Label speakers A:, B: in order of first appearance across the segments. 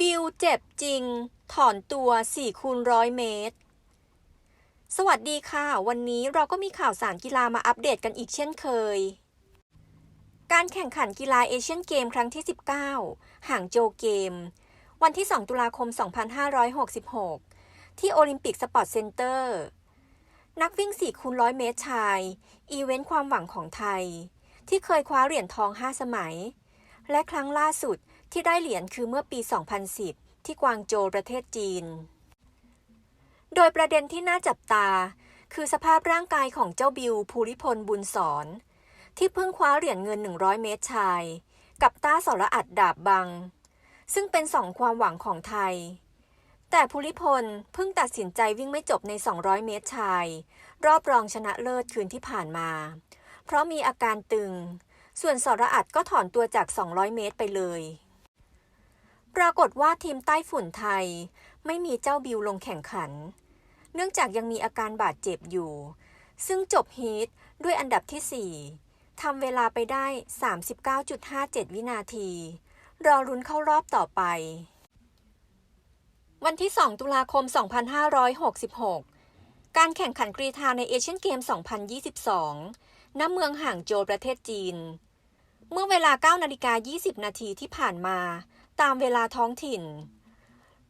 A: บิลเจ็บจริง ถอนตัว4คูณร้อยเมตร สวัสดีค่ะ วันนี้เราก็มีข่าวสารกีฬามาอัปเดตกันอีกเช่นเคย การแข่งขันกีฬาเอเชียนเกมครั้งที่ 19 ห่างโจเกม วันที่ 2 ตุลาคม 2566 ที่โอลิมปิกสปอร์ตเซ็นเตอร์ นักวิ่ง4คูณร้อยเมตรชาย อีเวนต์ความหวังของไทย ที่เคยคว้าเหรียญทอง 5 สมัย และครั้งล่าสุด ที่ได้เหรียญคือเมื่อปี 2010 ที่กวางโจวประเทศจีน โดยประเด็นที่น่าจับตา คือสภาพร่างกายของเจ้าบิวภูริพลบุญสอน ที่เพิ่งคว้าเหรียญเงิน 100 เมตรชาย กับต้าสระอัดดาบบัง ซึ่งเป็นสองความหวังของไทย แต่ภูริพลเพิ่งตัดสินใจวิ่งไม่จบใน 200 เมตรชาย รอบรองชนะเลิศคืนที่ผ่านมา เพราะมีอาการตึง ส่วนสระอัดก็ถอนตัวจาก 200 เมตรไปเลย ปรากฏว่าทีมใต้ฝุ่นไทย ไม่มีเจ้าบิวลงแข่งขัน เนื่องจากยังมีอาการบาดเจ็บอยู่ ซึ่งจบฮีทด้วยอันดับที่ 4 ทำเวลาไปได้ 39.57 วินาที รอรุ้นเข้ารอบต่อไป วันที่ 2 ตุลาคม 2566 การแข่งขันกรีฑาในเอเชียนเกม 2022 ณ เมืองห่างโจวประเทศจีน เมื่อเวลา 9 นาฬิกา 20 นาทีที่ผ่านมา ตามเวลาท้องถิ่น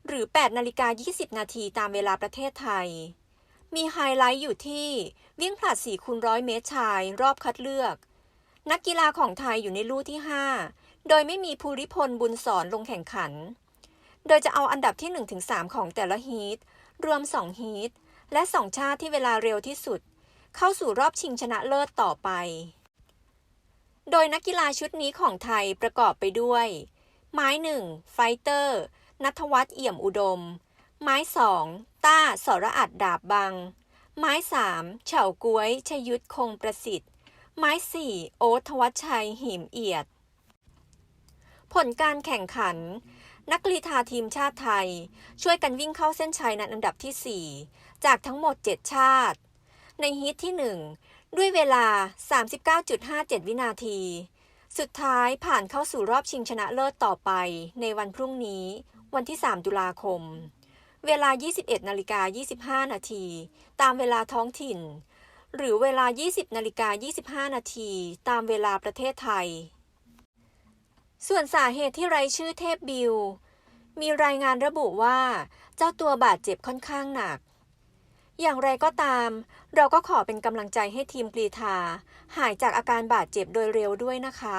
A: หรือ 8 นาฬิกา 20 นาทีตามเวลาประเทศไทย มีไฮไลท์อยู่ที่วิ่งผลัด4คูณร้อยเมตรชายรอบคัดเลือก นักกีฬาของไทยอยู่ในลู่ที่ 5 โดยไม่มีภูริพลบุญสอนลงแข่งขัน โดยจะเอาอันดับที่ 1-3 ของแต่ละฮีท รวม 2 ฮีท และ 2 ชาติที่เวลาเร็วที่สุด เข้าสู่รอบชิงชนะเลิศต่อไป โดยนักกีฬาชุดนี้ของไทยประกอบไปด้วย ไม้หนึ่งไฟเตอร์ นัทวัฒน์เอี่ยมอุดม ไม้สองต้าสระอัดดาบบัง ไม้สามเฉาก้วยชยุทธคงประสิทธิ์ ไม้สี่โอ๊ตทวัชชัยหิมเอียด ผลการแข่งขัน นักกรีฑาทีมชาติไทย ช่วยกันวิ่งเข้าเส้นชัยในอันดับที่ 4 จากทั้งหมด 7 ชาติ ในฮีทที่ 1 ด้วยเวลา 39.57 วินาที สุดท้ายผ่านเข้าสู่รอบชิงชนะเลิศต่อไป ในวันพรุ่งนี้ วันที่ 3 ตุลาคม เวลา 21นาฬิกา25 นาที ตามเวลาท้องถิ่น หรือเวลา 20นาฬิกา25 นาที ตามเวลาประเทศไทย ส่วนสาเหตุที่ไร้ชื่อเทพบิล มีรายงานระบุว่า เจ้าตัวบาดเจ็บค่อนข้างหนัก อย่างไรก็ตาม เราก็ขอเป็นกำลังใจให้ทีมกรีธา หายจากอาการบาดเจ็บโดยเร็วด้วยนะคะ